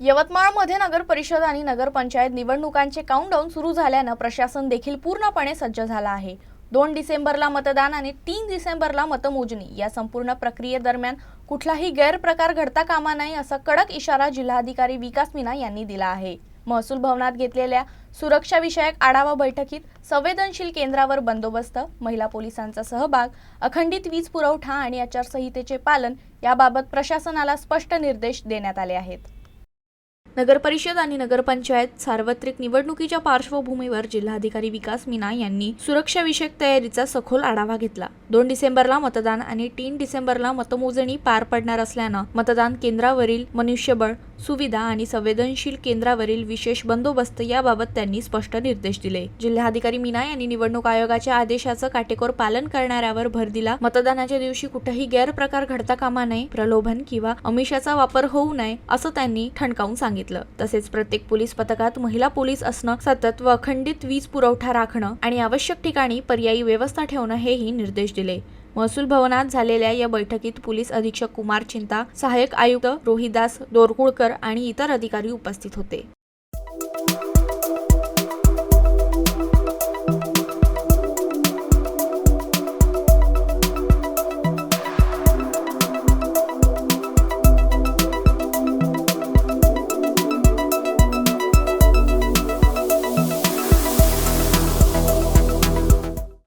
यवतमाळमध्ये नगर परिषद आणि नगरपंचायत निवडणुकांचे काउंटडाऊन सुरू झाल्यानं प्रशासन देखील पूर्णपणे सज्ज झाला आहे. दोन डिसेंबरला मतदान आणि तीन डिसेंबरला मतमोजणी या संपूर्ण प्रक्रियेदरम्यान कुठलाही गैरप्रकार घडता कामा नये असा कडक इशारा जिल्हाधिकारी विकास मीना यांनी दिला आहे. महसूल भवनात घेतलेल्या सुरक्षाविषयक आढावा बैठकीत संवेदनशील केंद्रावर बंदोबस्त महिला पोलिसांचा सहभाग अखंडित वीज पुरवठा आणि आचारसंहितेचे पालन याबाबत प्रशासनाला स्पष्ट निर्देश देण्यात आले आहेत. नगरपरिषद आणि नगरपंचायत सार्वत्रिक निवडणुकीच्या पार्श्वभूमीवर जिल्हाधिकारी विकास मीना यांनी सुरक्षाविषयक तयारीचा सखोल आढावा घेतला. दोन डिसेंबरला मतदान आणि तीन डिसेंबरला मतमोजणी पार पडणार असल्यानं मतदान केंद्रावरील मनुष्यबळ सुविधा आणि संवेदनशील केंद्रावरील विशेष बंदोबस्त याबाबत त्यांनी स्पष्ट निर्देश दिले. जिल्हाधिकारी मीना यांनी निवडणूक आयोगाच्या आदेशाचं काटेकोर पालन करणाऱ्यावर भर दिला. मतदानाच्या दिवशी कुठेही गैरप्रकार घडता कामा नये प्रलोभन किंवा अमिषाचा वापर होऊ नये असं त्यांनी ठणकावून सांगितलं. तसेच प्रत्येक पोलीस पथकात महिला पोलीस असणं सतत व अखंडित वीज पुरवठा राखणं आणि आवश्यक ठिकाणी पर्यायी व्यवस्था ठेवणं हेही निर्देश दिले. महसूल भवनात झालेल्या या बैठकीत पोलीस अधीक्षक कुमार चिंता सहाय्यक आयुक्त रोहिदास दोरकुळकर आणि इतर अधिकारी उपस्थित होते.